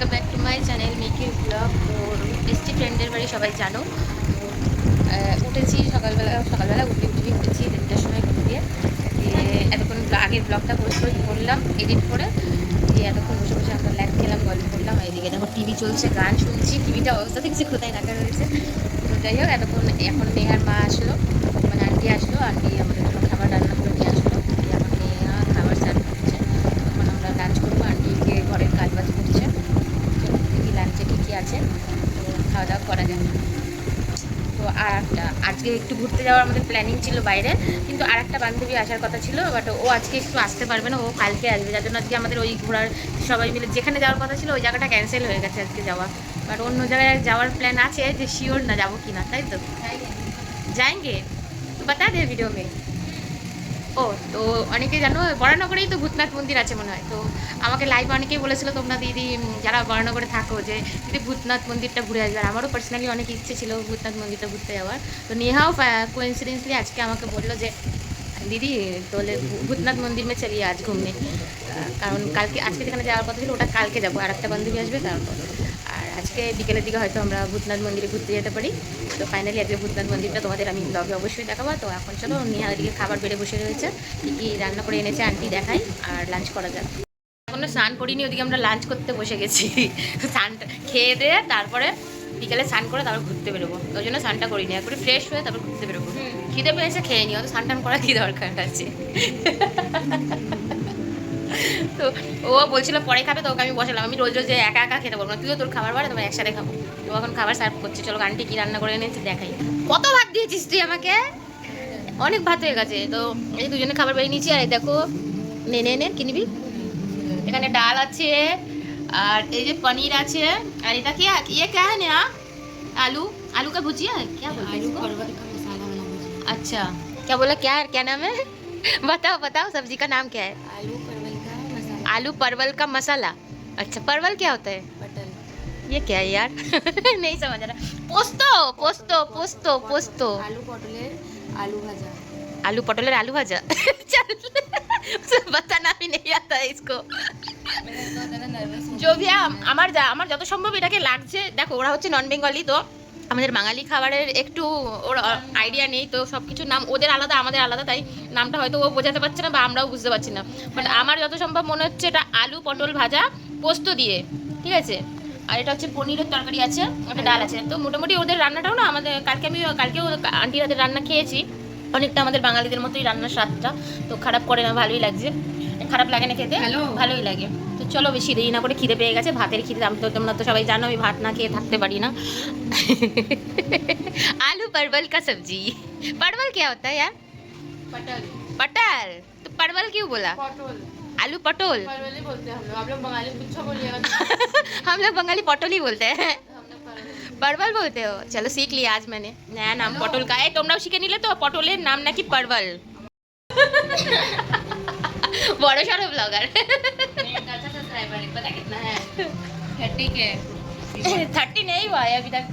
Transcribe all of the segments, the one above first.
Welcome back to my channel মেকির vlog তো bestie ফ্রেন্ডের বাড়ি সবাই জানো। উঠেছি সকালবেলা সকালবেলা উঠে উঠে উঠেছি দেড়টার সময় ঘুম দিয়ে এতক্ষণ আগের ব্লগটা পোস্ট করলাম এডিট করে। দিয়ে এতক্ষণ বসে বসে আমরা ল্যাব খেলাম, গল্প করলাম, এদিকে দেখো টিভি চলছে, গান শুনছি টিভিটা অবস্থা দেখছি কোথায় রাখা রয়েছে। তো যাই হোক, এতক্ষণ এখন নেহার মা আসলো মানে আন্টি আসলো, আন্টি আমাদের খাবার রান্না করে নিয়ে আসলো দিয়ে আমার নেহা খাবার সার্ভ করছে তখন আমরা লাঞ্চ করব আন্টিকে ঘরের কাজ বাজ করছে চলো দেখি লাঞ্চে কী কী আছে। তো খাওয়া দাওয়া করা যাক তো আর একটা আজকে একটু ঘুরতে যাওয়ার আমাদের প্ল্যানিং ছিল বাইরে কিন্তু আর একটা বান্ধবী আসার কথা ছিল বাট ও আজকে একটু আসতে পারবে না ও কালকে আসবে যার জন্য আজকে আমাদের ওই ঘোরার সবাই মিলে যেখানে যাওয়ার কথা ছিল ওই জায়গাটা ক্যান্সেল হয়ে গেছে আজকে যাওয়া। বাট অন্য জায়গায় যাওয়ার প্ল্যান আছে যে শিওর না যাব কি না তাই তো? তো বাতা দে ভিডিও মে ও, তো অনেকে জানো, বরানগরেই তো ভূতনাথ মন্দির আছে মনে হয়। তো আমাকে লাইভ অনেকেই বলেছিল, তোমরা দিদি যারা বরানগরে থাকো যে, দিদি ভূতনাথ মন্দিরটা ঘুরে আসবে। আমারও পার্সোনালি অনেক ইচ্ছে ছিল ভূতনাথ মন্দিরটা ঘুরতে যাওয়ার। তো নেহাও কোইন্সিডেন্সলি আজকে আমাকে বলল যে, দিদি তোলে ভূতনাথ মন্দির মে চলিয়ে আজ ঘুমনে। কারণ কালকে, আজকে যেখানে যাওয়ার কথা ছিল, ওটা কালকে যাব। আর একটা বান্ধবী আসবে, তারপর আজকে বিকেলের দিকে হয়তো আমরা ভূতনাথ মন্দিরে ঘুরতে যেতে পারি। তো ফাইনালি আজকে ভূতনাথ মন্দিরটা তোমাদের আমি ব্লগে অবশ্যই দেখাবো। তো এখন চলো নিয়ে দিকে খাবার বেড়ে বসে রয়েছে। কী কী রান্না করে এনেছে আন্টি দেখাই আর লাঞ্চ করা যাক। এখনও স্নান করিনি ওদিকে আমরা লাঞ্চ করতে বসে গেছি। স্নানটা খেয়ে দিয়ে তারপরে বিকেলে স্নান করে তারপর ঘুরতে বেরোবো। ওই জন্য স্নানটা করিনি একবারে ফ্রেশ হয়ে তারপর ঘুরতে বেরোবো। খিদে পেয়েছে খেয়ে নি অত স্নান টান করা কী দরকার আছে? তো ও বলছিল পরে খাবে তো ওকে আমি বসালাম আমি রোজ রোজ যে একা একা খেতে পারবো না তুইও তোর খাবার বাড়ে তোমার একসাথে খাবো তো এখন খাবার সার্ভ করছি চলো আন্টি কি রান্না করে এনেছে দেখাই কত ভাত দিয়েছিস তুই আমাকে অনেক ভাত হয়ে গেছে তো এই দুজনে খাবার বেরিয়ে নিয়েছি আর এই দেখো নে নে নে কিনবি এখানে ডাল আছে আর এই যে পনির আছে আর এটা কি ये क्या है ना आलू आलू का भुजिया है क्या बोलते हैं आलू इसको? परवल का मसाला वाला भुजिया अच्छा क्या बोला क्या है क्या नाम है बताओ बताओ सब्जी का नाम क्या है आलू परवल का मसाला आलू परवल का मसाला अच्छा परवल क्या होता है बटर ये क्या है यार नहीं समझ रहा पोस्तो पोस्तो पोस्तो पोस्तो आलू पटलेर आलू भाजा आलू पटोलेर आलू भाजा चल उसे बताना भी नहीं आता है इसको मेरा तो ज़्यादा नर्वस जो भी है, আম- আমার যা আমার যত সম্ভব এটাকে লাগছে দেখো ওরা হচ্ছে নন বেঙ্গলি তো আমাদের বাঙালি খাবারের একটু ওর আইডিয়া নেই তো সব কিছুর নাম ওদের আলাদা আমাদের আলাদা তাই নামটা হয়তো ও বোঝাতে পারছে না বা আমরাও বুঝতে পারছি না। বাট আমার যত সম্ভব মনে হচ্ছে এটা আলু পটল ভাজা পোস্ত দিয়ে ঠিক আছে? আর এটা হচ্ছে পনিরের তরকারি আছে একটা ডাল আছে। তো মোটামুটি ওদের রান্নাটাও না আমাদের কালকে আমি কালকেও আন্টিরাদের রান্না খেয়েছি। অনেকটা আমাদের বাঙালিদের মতোই রান্নার স্বাদটা তো খারাপ করে না ভালোই লাগছে। খারাপ লাগে না খেতে ভালোই লাগে। চলো বেশি দেরি না করে খিদে পেয়ে গেছে ভাতের খিদে আমি তো তোমরা তো সবাই জানো আমি ভাত না খেয়ে থাকতে পারি না आलू परवल का सब्जी परवल क्या होता है यार पटल पटल तो परवल क्यों बोला पटोल आलू पटोल परवल ही बोलते हैं हम लोग आप लोग बंगाली कुछ बोलिएगा हम लोग बंगाली पटोल ही बोलते हैं हम लोग परवल परवल बोलते हो चलो सीख लिया आज मैंने नया नाम पटोल का है তোমরাও শিখে নিলে তো পটলের নাম নাকি परवल বড় সড়ো ব্লগার मेरा अच्छा सब्सक्राइबर है पता कितना है थर्टी के थर्टी नहीं हुआ है अभी तक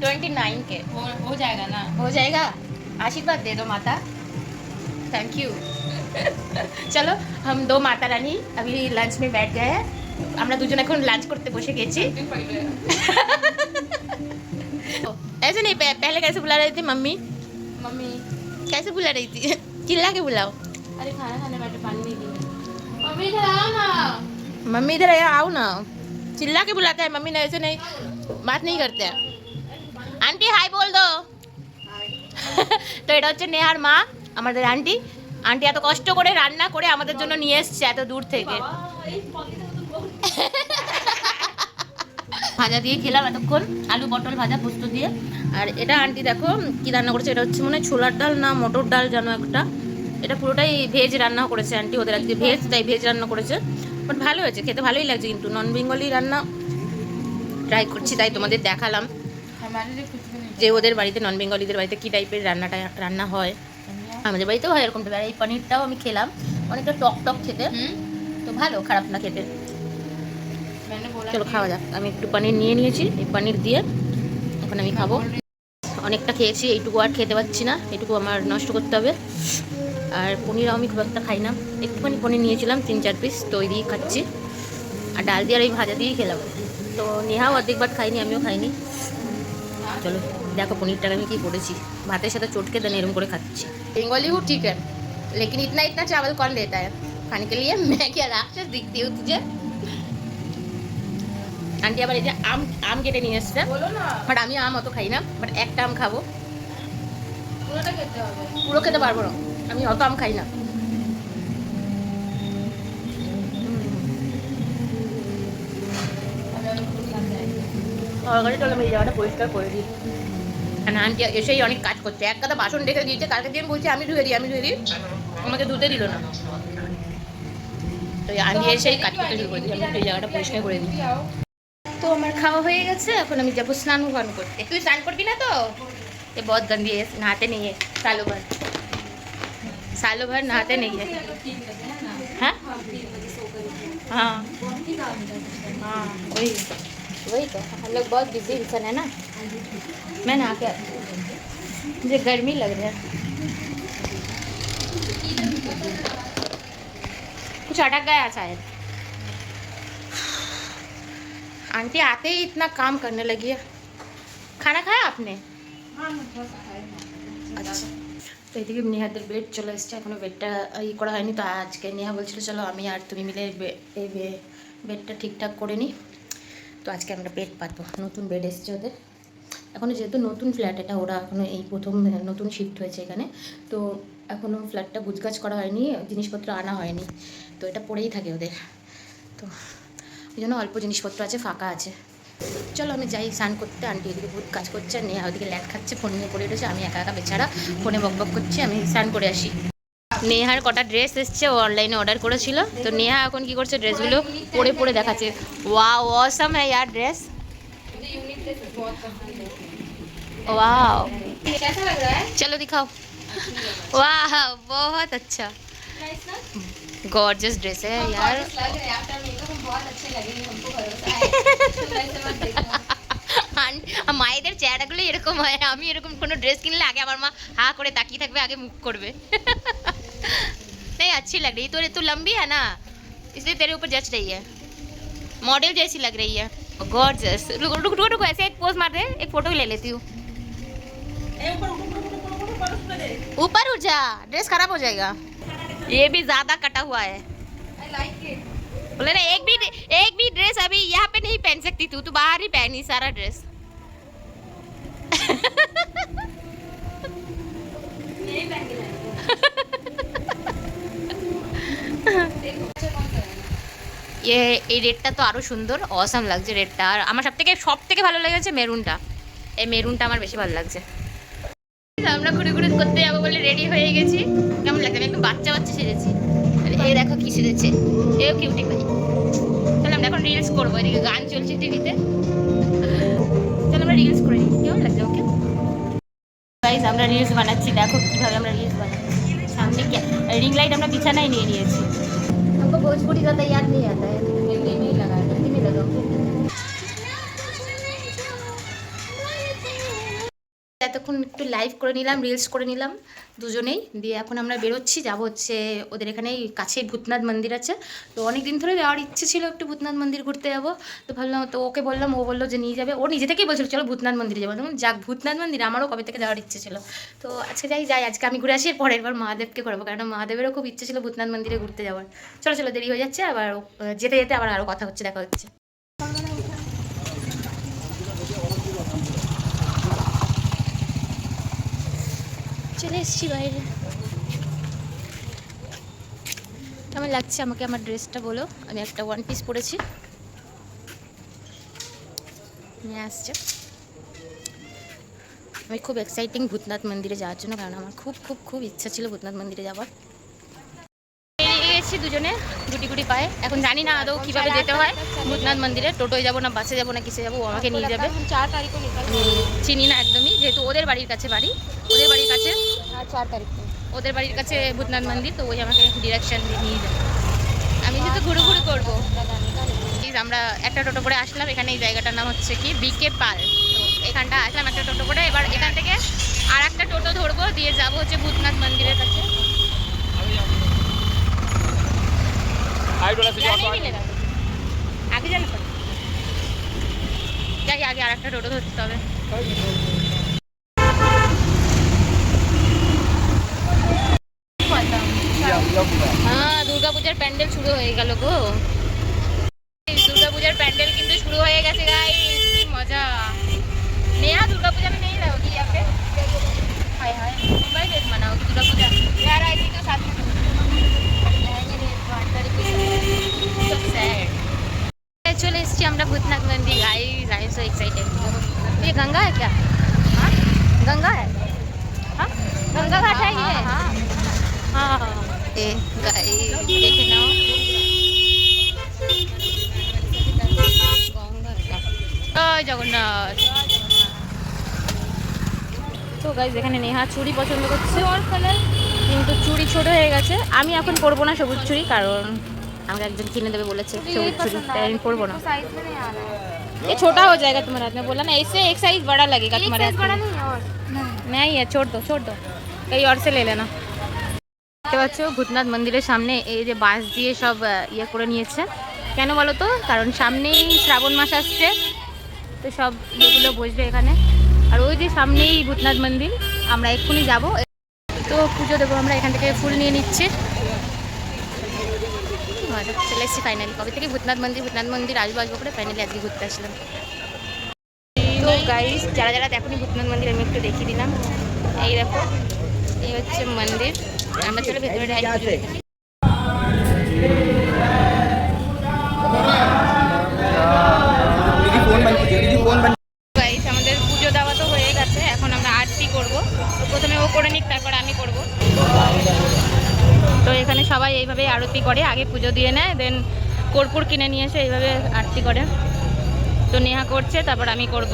ट्वेंटी नाइन के हो हो जाएगा ना हो जाएगा आशीर्वाद दे दो माता थैंक यू চলো हम दो माता रानी अभी लंच में बैठ गए हैं আমরা দুজন এখন লাঞ্চ করতে বসে গেছি ऐसे नहीं पह- पहले कैसे बुला रही थी मम्मी मम्मी कैसे बुला रही थी चिल्ला के बुलाओ अरे खाना खाने बैठे पानी नहीं दी मम्मी इधर आओ ना मम्मी इधर आया आओ ना चिल्ला के बुलाता है मम्मी ने ऐसे नहीं बात नहीं करते हैं आंटी हाय बोल दो তো এটা হচ্ছে নেহার মা আমাদের আন্টি আন্টি এত কষ্ট করে রান্না করে আমাদের জন্য নিয়ে এসছে এত দূর থেকে ভাজা দিয়ে খেলাম এতক্ষণ আলু পটল ভাজা পোস্ত দিয়ে আর এটা আন্টি দেখো কি রান্না করেছে এটা হচ্ছে মনে হয় ছোলার ডাল না মটর ডাল যেন একটা এটা পুরোটাই ভেজ রান্না করেছে আন্টি ওদের আজকে ভেজ তাই ভেজ রান্না করেছে বাট ভালো হয়েছে খেতে ভালোই লাগছে কিন্তু। নন বেঙ্গলি রান্না ট্রাই করছি তাই তোমাদের দেখালাম যে ওদের বাড়িতে নন বেঙ্গলিদের বাড়িতে কী টাইপের রান্নাটা রান্না হয়। আমাদের বাড়িতেও হয় এরকম আর এই পনিরটাও আমি খেলাম। অনেকটা টক টক খেতে। তো ভালো খারাপ না খেতে। চলো খাওয়া যাক। আমি একটু পনির নিয়ে নিয়েছি এই পনির দিয়ে এখন আমি খাব। অনেকটা খেয়েছি এইটুকু আর খেতে পাচ্ছি না এটুকু আমার নষ্ট করতে হবে। আর পনির আমি খুব একটা খাই না। একটুখানি পনির নিয়েছিলাম তিন চার পিস তো ওই খাচ্ছি। আর ডাল দিয়ে আর এই ভাজা দিয়েই খেলাম। তো নেহাও অর্ধেক ভাত খাইনি আমিও খাইনি। চলো দেখো পনিরটাকে আমি কী করেছি। ভাতের সাথে চটকে দেন এরম করে খাচ্ছি। বেঙ্গলি হু ঠিক লেকিন ইতনা ইতনা চাবল কন দেতা হ্যাঁ খানে কে লিয়ে ম্যাগি আর রাখছিস দিক দিয়ে তুজে আন্টি আবার এই যে আম আম কেটে নিয়ে এসছে। বাট আমি আম অত খাই না বাট একটা আম খাব। পুরো খেতে পারব না। আমি অত আম খাই না। সরকারি আমি এই জায়গাটা পরিষ্কার করে দিই। আর আন্টি এসেই অনেক কাজ করছে। এক কথা বাসন ডেকে দিয়েছে। কালকে দিয়ে বলছে আমি ধুয়ে দিই আমি ধুয়ে দিই আমাকে ধুতে দিল না। তো আমি এসেই কাজ করতে শুরু করে দিই আমি এই জায়গাটা পরিষ্কার করে দিই। তো আমার খাওয়া হয়ে গেছে। এখন আমি যাব স্নান গান করতে। তুই স্নান করবি না তো? বদ গান দিয়ে হাতে নিয়ে চালু গান सालों भर नहाते नहीं है। हाँ? हाँ। हाँ, वही। वही तो। हम लोग बहुत बिज़ी इंसान है ना। मैं नहा के मुझे गर्मी लग रही है। कुछ अटक गया शायद। आंटी आते ही इतना काम करने लगी है। खाना खाया आपने? हाँ, अच्छा। তো এদিকে নেহাদের বেড চলে এসছে। এখনও বেডটা ই করা হয়নি। তো আজকে নেহা বলছিল, চলো আমি আর তুমি মিলে এই বেডটা ঠিকঠাক করে নিই তো আজকে আমরা বেড পাতবো। নতুন বেড এসছে ওদের। এখনও যেহেতু নতুন ফ্ল্যাট এটা ওরা এখনও এই প্রথম নতুন শিফট হয়েছে এখানে। তো এখনও ফ্ল্যাটটা গুজগাছ করা হয়নি, জিনিসপত্র আনা হয়নি। তো এটা পড়েই থাকে ওদের। তো ওই জন্য অল্প জিনিসপত্র আছে, ফাঁকা আছে। চলো আমি যাই স্নান করতে। আন্টি এদিকে বহুত কাজ করছে আর নেহা ওদিকে ল্যাট খাচ্ছে ফোন নিয়ে পড়ে রয়েছে আমি একা একা বেচারা ফোনে বক বক করছি আমি স্নান করে আসি। নেহার কটা ড্রেস এসছে ও অনলাইনে অর্ডার করেছিল। তো নেহা এখন কি করছে ড্রেসগুলো পরে পরে দেখাচ্ছে। ওয়া অসাম হ্যাঁ ইয়ার ড্রেস। ওয়াও চলো দেখাও। বহ বহুত আচ্ছা। वाओ कैसा लग रहा है चलो दिखाओ वाह बहुत अच्छा नाइस ना गॉर्जियस ड्रेस है यार Gorgeous लग रहे हैं आफ्टर मेकअप हम बहुत अच्छे लगेंगे हमको भरोसा है तुम ऐसे मत देखो আন- মায়েদের চেহারাগুলো এরকম হয় আমি এরকম কোনো ড্রেস কিনলে আগে আমার মা হা করে তাকিয়ে থাকবে আগে মুখ করবে नहीं अच्छी लग रही है तो तू लंबी है ना इसलिए तेरे ऊपर जच रही है मॉडल जैसी लग रही है गॉर्जियस रुक रुक रुक रुक ऐसे एक पोज मार दे एक फोटो ले लेती हूँ ऊपर उठ जा ड्रेस खराब हो जाएगा ये भी ज्यादा कटा हुआ है आई लाइक इट बोले ना एक भी एक भी ड्रेस अभी यहाँ पे नहीं पहन सकती तू तू बाहर ही पहनी सारा ड्रेस यही पहन के जाएंगे देखो अच्छा कौन सा है ইয়ে এই রেডটা তো আরও সুন্দর অসাম লাগছে রেডটা আর আমার সব থেকে সব থেকে ভালো লেগেছে মেরুনটা এই মেরুনটা আমার বেশি ভালো লাগছে আমরা ঘুরে ঘুরে করতে যাবো বলে রেডি হয়ে গেছি কেমন লাগছে আমি একটু বাচ্চা বাচ্চা সেজেছি আর এই দেখো কি সেজেছে এও কিউটি ভাই তাহলে আমরা এখন রিলস করবো এদিকে গান চলছে টিভিতে তাহলে আমরা রিলস করে নিই কেমন লাগছে ওকে গাইজ আমরা রিলস বানাচ্ছি দেখো কীভাবে আমরা রিলস বানাচ্ছি সামনে রিং লাইট আমরা বিছানায় নিয়ে নিয়েছি हमको भोजपुरी ज़्यादा याद नहीं आता है हिंदी में ही लगा है हिंदी में लगाओ এতক্ষণ একটু লাইভ করে নিলাম রিলস করে নিলাম দুজনেই। দিয়ে এখন আমরা বেরোচ্ছি, যাব হচ্ছে ওদের এখানেই কাছেই ভূতনাথ মন্দির আছে। তো অনেক দিন ধরে যাওয়ার ইচ্ছে ছিল একটু ভূতনাথ মন্দির ঘুরতে যাব। তো ভাবলাম তো ওকে বললাম, ও বলল যে নিয়ে যাবে। ও নিজে থেকেই বলছিল, চলো ভূতনাথ মন্দিরে যাব। তখন যাক, ভূতনাথ মন্দির আমারও কবে থেকে যাওয়ার ইচ্ছে ছিল। তো আজকে যাই যাই, আজকে আমি ঘুরে আসি পরের বার মহাদেবকে ঘুরাবো। কারণ মহাদেবেরও খুব ইচ্ছে ছিল ভূতনাথ মন্দিরে ঘুরতে যাওয়ার। চলো চলো, দেরি হয়ে যাচ্ছে, আবার যেতে যেতে আবার আরও কথা হচ্ছে, দেখা হচ্ছে। চলে এসেছি বাইরে। কেমন লাগছে আমাকে আমার ড্রেসটা বলো? আমি একটা ওয়ান পিস পরেছি। নিয়ে আসছে। আমি খুব এক্সাইটিং ভূতনাথ মন্দিরে যাওয়ার জন্য, কারণ আমার খুব খুব খুব ইচ্ছা ছিল ভূতনাথ মন্দিরে যাওয়ার। এসেছি দুজনে গুটি গুটি পায়ে। এখন জানি না আদৌ কীভাবে যেতে হয়। ভূতনাথ মন্দিরে টোটোয় যাব না বাসে যাব না কিসে যাব ও আমাকে নিয়ে যাবে। চিনি না একদমই যেহেতু ওদের বাড়ির কাছে বাড়ি ওদের বাড়ির কাছে। চার তারিখ। ওদের বাড়ির কাছে ভূতনাথ মন্দির তো ওই আমাকে ডিরেকশন নিয়ে যাবে। আমি যেহেতু ঘুরু ঘুরু করব আমরা একটা টোটো করে আসলাম এখানে এই জায়গাটার নাম হচ্ছে কি? বিকে পাল তো এখানটা আসলাম একটা টোটো করে এবার এখান থেকে আর একটা টোটো ধরবো দিয়ে যাব হচ্ছে ভূতনাথ মন্দিরের কাছে। हाइट वाला से या नहीं मिलेगा आगे जाना पड़ेगा যাই আগে আর একটা টোটো ধরতে হবে হ্যাঁ দুর্গাপূজার প্যান্ডেল শুরু হয়ে গেল গো দুর্গাপূজার প্যান্ডেল কিন্তু শুরু হয়ে গেছে গাই কি মজা নেহা दुर्गापूजा में नहीं रहोगी यहाँ पे हाय हाय मुंबई डेट मनाओगी दुर्गा पूजा यार आई थी तो साथ में रहेंगे তরিকে সো স্যাড চলে এসেছি আমরা ভূতনাথ মন্দির গাইস আই সো এক্সাইটেড ये गंगा है क्या हाँ गंगा है हाँ गंगा घाट है ये हाँ गाइस देखना জয় জগন্নাথ তো গাইজ এখানে নেহা চুড়ি পছন্দ করছে ওর কালার কিন্তু চুড়ি ছোট হয়ে গেছে আমি এখন পরবো না সবুজ চুড়ি কারণ আমাকে একজন কিনে দেবে বলেছে সবুজ চুড়ি তাই আমি পরবো না साइज में नहीं आ रहा है ये छोटा हो जाएगा तुम्हारे हाथ में बोला ना इससे एक साइज बड़ा लगेगा तुम्हारे हाथ में नहीं और नहीं है छोड़ दो छोड़ दो कहीं और से ले लेना দেখতে পাচ্ছ ভূতনাথ মন্দিরের সামনে এই যে বাঁশ দিয়ে সব আহ, ইয়ে করে নিয়েছে কেন বলো তো কারণ সামনেই শ্রাবণ মাস আসছে তো সব ইয়েগুলো বসবে এখানে আর ওই যে সামনেই ভূতনাথ মন্দির আমরা এক্ষুনি যাব তো পুজো দেবো, আমরা এখান থেকে ফুল নিয়ে নিচ্ছি। চলে এসেছি ফাইনালি কবে থেকে ভূতনাথ মন্দির ভূতনাথ মন্দির আসব আসব করে ফাইনালি আজকে ঘুরতে আসলাম। তো গাইস যারা যারা দেখুনি ভূতনাথ মন্দির, আমি একটু দেখিয়ে দিলাম। এই দেখো, এই হচ্ছে মন্দির। আমরা চলে ভেতরে করে নিক, তারপর আমি করব। তো এখানে সবাই এইভাবে আরতি করে, আগে পুজো দিয়ে নেয় দেন কর্পূর কিনে নিয়ে এসে এইভাবে আরতি করে। তো নেহা করছে, তারপর আমি করব।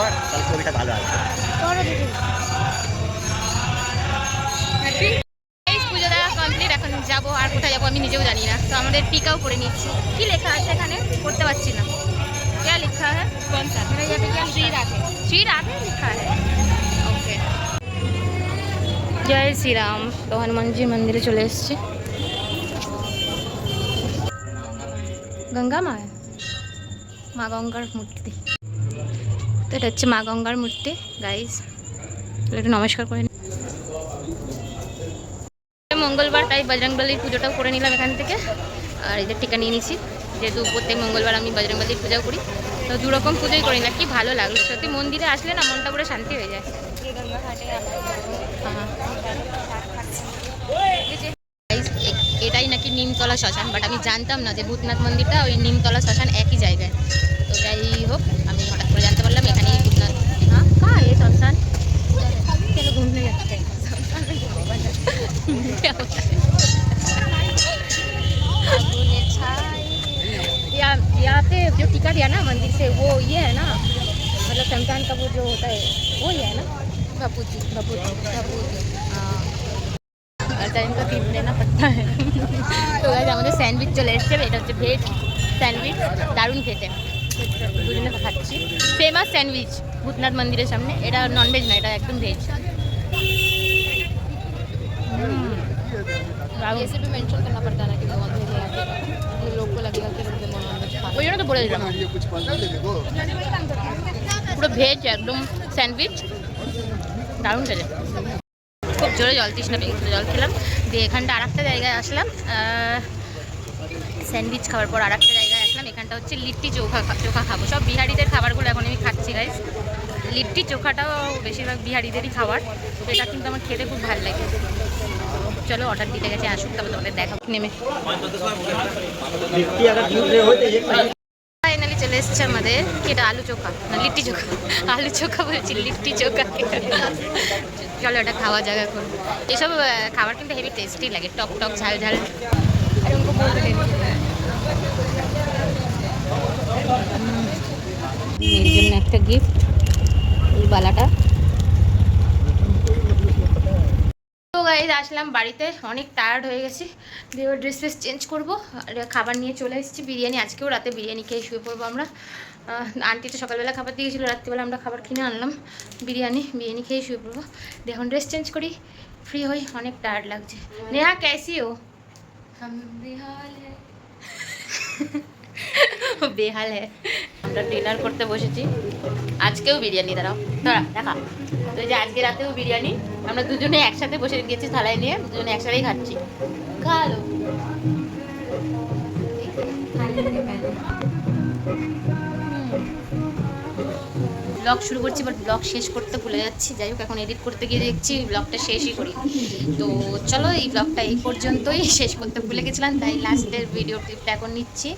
করে কর তাহলে ছবিটা ভালো আসবে এই পুজো দেওয়া কমপ্লিট এখন যাবো আর কোথায় যাবো আমি নিজেও জানি না তো আমাদের টিকাও করে নিচ্ছি কি লেখা আছে এখানে পড়তে পারছি না क्या लिखा है कौन सा मेरा यहाँ पे क्या श्री राधे श्री राधे लिखा है ओके জয় শ্রীরাম তো হনুমানজি মন্দিরে চলে এসেছি গঙ্গা মা মা গঙ্গার মূর্তি তো এটা হচ্ছে মা গঙ্গার মূর্তি গাইজ একটু নমস্কার করে। মঙ্গলবার, তাই বজরংবলির পুজোটাও করে নিলাম এখান থেকে। আর এদের টিকা নিয়ে নিয়েছি যেহেতু প্রত্যেক মঙ্গলবার আমি বজরংবলির পূজাও করি। তো দু রকম পুজোই করি না কি ভালো লাগল সত্যি মন্দিরে আসলে না মনটা পুরো শান্তি হয়ে যায়। হ্যাঁ। এটাই নাকি নিমতলা শ্মশান বাট আমি জানতাম না যে ভূতনাথ মন্দিরটা ওই নিমতলা শ্মশান একই জায়গায়। তো যাই হোক, আমি का वो जो होता है वो ही है ना भपूति भपूति भपूति हाँ আর তাই ইনকা তিন দেনা পড়তা है তো গাইজ আমাদের স্যান্ডউইচ চলে এসছে এটা হচ্ছে ভেজ স্যান্ডউইচ দারুণ খেতে দুজনে খাচ্ছি ফেমাস স্যান্ডউইচ ভূতনাথ মন্দিরের সামনে এটা ননভেজ না এটা একদম ভেজ ये सिर्फ मेंशन करना पड़ता है ना कि नॉन वेज है तो लोग को लगेगा कि लोग नॉन वेज खा ওই জন্য তো বলে দিলাম পুরো ভেজ একদম স্যান্ডউইচ। দারুণ খেলে খুব জোরে জল তৃষ্ণা পেয়ে জল খেলাম। দিয়ে এখানটা আর একটা জায়গায় আসলাম। স্যান্ডউইচ খাওয়ার পর আর একটা জায়গায় আসলাম। এখানটা হচ্ছে লিট্টি চোখা চোখা খাব। সব বিহারিদের খাবারগুলো এখন আমি খাচ্ছি গাইজ লিট্টি চোখাটাও বেশিরভাগ বিহারিদেরই খাবার এটা কিন্তু আমার খেতে খুব ভালো লাগে। চলো অর্ডার দিতে গেছে, আসুক তারপর তোমাদের দেখা নেমে। এসছে আমাদের, কি এটা আলু চোখা? না, লিট্টি চোখা। আলু চোখা বলছি, লিট্টি চোখা। চলো, এটা খাওয়া জায়গা এখন। এসব খাবার কিন্তু হেভি টেস্টি লাগে। টক টক, ঝাল ঝাল। জন্য একটা গিফট এই বালাটা। গাইজ আসলাম বাড়িতে অনেক টায়ার্ড হয়ে গেছি। দিয়ে ড্রেস ফ্রেস চেঞ্জ করব। আর খাবার নিয়ে চলে এসেছি বিরিয়ানি। আজকেও রাতে বিরিয়ানি খেয়ে শুয়ে পড়ব আমরা। আন্টি তো সকালবেলা খাবার দিয়ে গেছিল রাত্রিবেলা আমরা খাবার কিনে আনলাম বিরিয়ানি বিরিয়ানি খেয়ে শুয়ে পড়ব। দিয়ে এখন ড্রেস চেঞ্জ করি ফ্রি হই অনেক টায়ার্ড লাগছে। নেহা ক্যাসিও ও? বেহাল। হ্যাঁ আমরা ডিনার করতে বসেছি। আজকেও বিরিয়ানি, দাঁড়াও। দাঁড়া, দেখা। তো যে আজকে রাতেও বিরিয়ানি, আমরা দুজনে একসাথে বসে গেছি থালায় নিয়ে, দুজনে একসাথেই খাচ্ছি। খালো। ব্লগ শুরু করছি বাট ব্লগ শেষ করতে ভুলে যাচ্ছি। যাই হোক, এখন এডিট করতে গিয়ে দেখছি ব্লগটা শেষই করি। তো চলো, এই ব্লগটা এই পর্যন্তই। শেষ করতে ভুলে গেছিলাম, তাই লাস্টের ভিডিও ক্লিপটা এখন নিচ্ছি।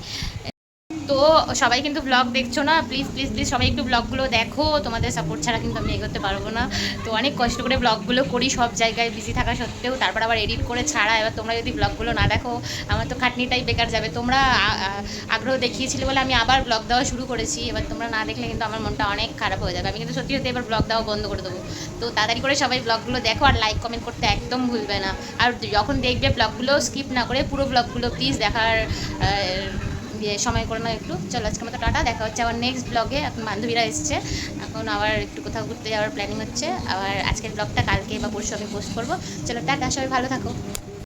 তো সবাই কিন্তু ব্লগ দেখছ না? প্লিজ প্লিজ প্লিজ সবাই একটু ব্লগগুলো দেখো। তোমাদের সাপোর্ট ছাড়া কিন্তু আমি এগোতে পারব না। তো অনেক কষ্ট করে ব্লগগুলো করি, সব জায়গায় বিজি থাকা সত্ত্বেও। তারপর আবার এডিট করে ছাড়া। এবার তোমরা যদি ব্লগগুলো না দেখো, আমার তো খাটনিটাই বেকার যাবে। তোমরা আগ্রহ দেখিয়েছিলে বলে আমি আবার ব্লগ দেওয়া শুরু করেছি। এবার তোমরা না দেখলে কিন্তু আমার মনটা অনেক খারাপ হয়ে যাবে। আমি কিন্তু সত্যি সত্যি এবার ব্লগ দেওয়া বন্ধ করে দেবো। তো তাড়াতাড়ি করে সবাই ব্লগগুলো দেখো আর লাইক কমেন্ট করতে একদম ভুলবে না। আর যখন দেখবে ব্লগগুলো স্কিপ না করে পুরো ব্লগগুলো প্লিজ দেখার ইয়ে সময় করে নাও একটু। চলো আজকে মতো টাটা, দেখা হচ্ছে আবার নেক্সট ব্লগে এখন বান্ধবীরা এসছে। এখন আবার একটু কোথাও ঘুরতে যাওয়ার প্ল্যানিং হচ্ছে। আবার আজকের ব্লগটা কালকে বা পরশু আমি পোস্ট করব। চলো, টাটা, সবাই ভালো থাকো।